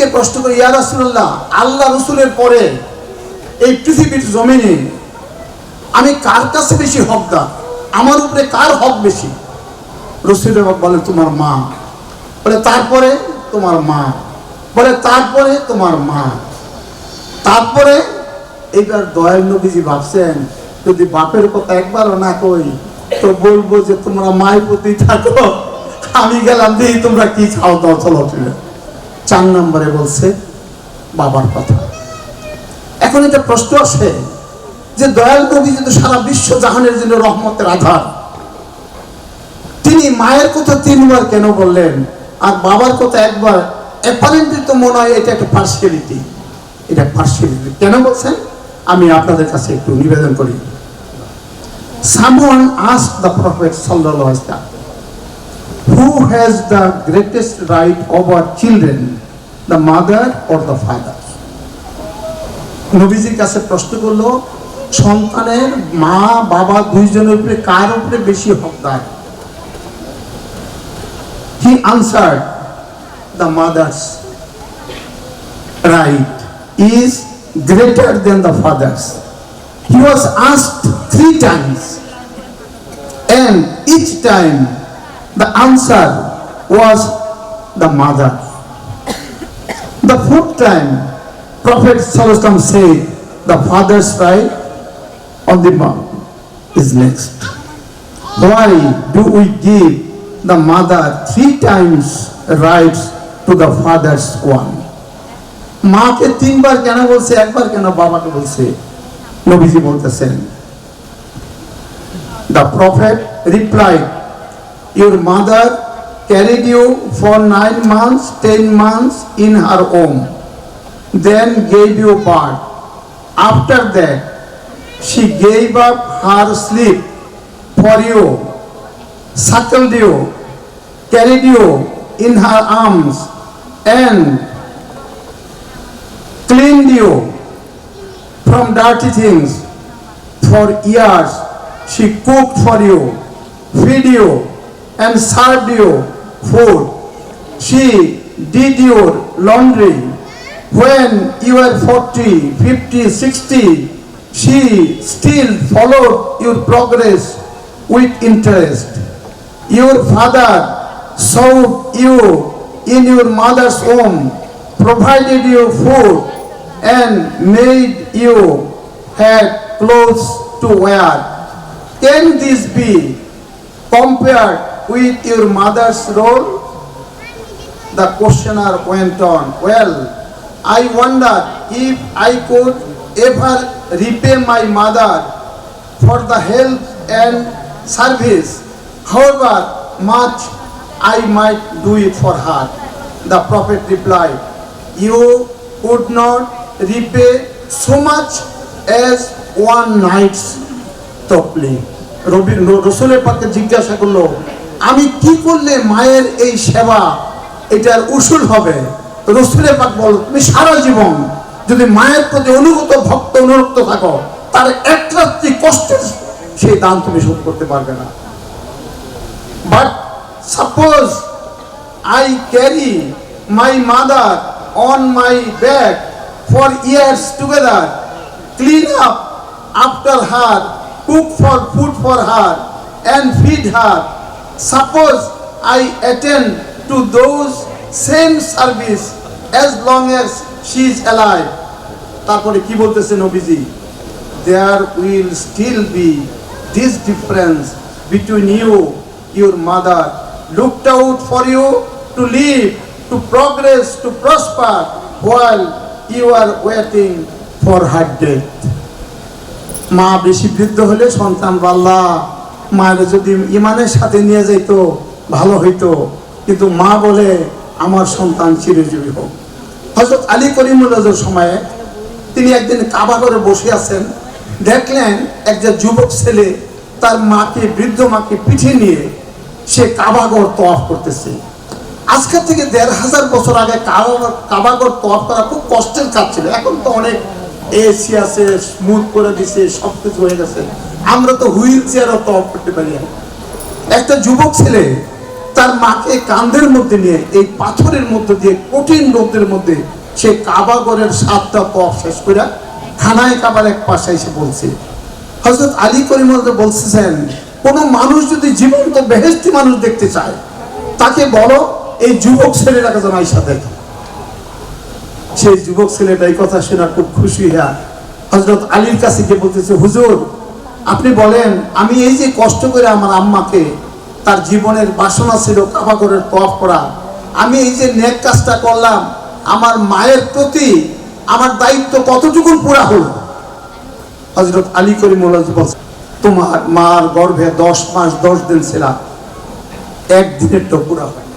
নবীজিকে প্রশ্ন করে, ইয়া রাসূলুল্লাহ, আল্লাহ রসুলের পরে এই পৃথিবীর জমিনে আমি কার কাছে বেশি হকদার? আমার উপরে কার হক বেশি? রসুলের হক বলে, তোমার মা। বলে, তারপরে তোমার মা। বলে, তারপরে তোমার মা। তারপরে এইবার দয়াল নবীজি ভাবছেন, যদি বাপের কথা একবারও না কই, তো বলব যে তোমরা মায়ের প্রতি থাকো। আমি গেলাম দিই তোমরা কি খাও, দাও, চলো ফিরে চার নম্বরে বলছে বাবার কথা। এখন এটা প্রশ্ন আসে যে দয়াল নবী কিন্তু সারা বিশ্ব জাহানের জন্য রহমতের আধার। তিনি মায়ের কথা তিনবার কেন বললেন? আর বাবার কথা একবার অ্যাপারেন্টলি তো মনে হয় এটা একটা পার্সিয়ালিটি এটা পার্সিয়ালিটি কেন বলছেন? আমি আপনাদের কাছে একটু নিবেদন করি। asked the Prophet sallallahu alaihi wasallam, who has the greatest right over children, the mother or the father? নবীজির কাছে প্রশ্ন করল সন্তানের মা বাবা দুইজনের উপরে কার উপরে বেশি হকদার he answer the mother's right is greater than the father's he was asked three times and each time the answer was the mother. The fourth time, Prophet Sallallahu said, the father's right on the mouth is next. Why do we give the mother three times rights to the father's one? মাকে তিনবার কেন বলছে একবার কেন বাবাকে বলছে নবীজি বলতেছেন The prophet replied, your mother carried you for nine months, ten months in her womb, then gave you birth. After that, she gave up her sleep for you, suckled you, carried you in her arms, and cleaned you from dirty things. For years, she cooked for you, fed you, and served you food. She did your laundry. When you were 40, 50, 60, she still followed your progress with interest. Your father served you in your mother's home, provided you food, and made you have clothes to wear. Can this be compared with your mother's role? The questioner went on, Well, I wonder if I could ever repay my mother for the help and service, however much I might do it for her. The prophet replied, You could not repay so much as one night's তপলি রবি রসুলের পাকে জিজ্ঞাসা করল আমি কি করলে মায়ের এই সেবা, এটার উসুল হবে রসুলের পাক বল, তুমি সারা জীবন যদি মায়ের প্রতি অনুগত ভক্ত, অনুরক্ত থাকো, তার এক রাত্রি কষ্টের সেই দান তুমি শোধ করতে পারবে না but suppose I carry my mother on my back for years together clean up after her cook for food for her and feed her. Suppose I attend to those same service as long as she is alive. তারপরে কি বলতেছে নবীজি there will still be this difference between you your mother looked out for you to live to progress to prosper while you are waiting for her death মা বেশি বৃদ্ধ হলে সন্তান আল্লাহ মায়ের যদি ইমানের সাথে নিয়ে যাইতো, ভালো হইতো। কিন্তু মা বলে, আমার সন্তান চিরজীবী হোক। হজরত আলী করিমুল্লাজের সময়ে তিনি একদিন কাবা করে বসে আছেন। দেখলেন একজন যুবক ছেলে তার মাকে, বৃদ্ধ মাকে পিঠে নিয়ে সে কাবাগর তোয়াফ করতেছে। আজকের থেকে দেড় হাজার বছর আগে কাবা- কাবাগর তোয়াফ করা খুব কষ্টের কাজ ছিল। এখন তো অনেক এসি আছে স্মুথ করে দিছে সব কিছু হয়ে গেছে। আমরা তো হুইল চেয়ারও তোয়াফ করতে পারি। একটা যুবক ছেলে তার মাকে কান্ধের মধ্যে নিয়ে, এই পাথরের মধ্যে দিয়ে, কঠিন রোদের মধ্যে সে কাবাগরের সাতটা পথ শেষ করে খানায় কাবার এক পাশে এসে বলছে হজরত আলী করিম বলতেছেন, কোন মানুষ যদি জীবন্ত বেহেস্তি মানুষ দেখতে চায়, তাকে বলো এই যুবক ছেলেটাকে যেন আইসা দেখে। সেই যুবক ছেলেটা এই কথা শোনা খুব খুশি হইয়া হজরত আলীর কাছে গিয়ে বলতেছে, হুজুর আপনি বলেন, আমি এই যে কষ্ট করে আমার আম্মাকে তার জীবনের বাসনা ছিল কাবাগরের তফ করা, আমি এই যে নেক কাজটা করলাম, আমার মায়ের প্রতি আমার দায়িত্ব কতটুকু পুরা হলো? হজরত আলী বলছে তোমার মার গর্ভে দশ মাস দশ দিন ছিলাম একদিনের তো পুরা হয়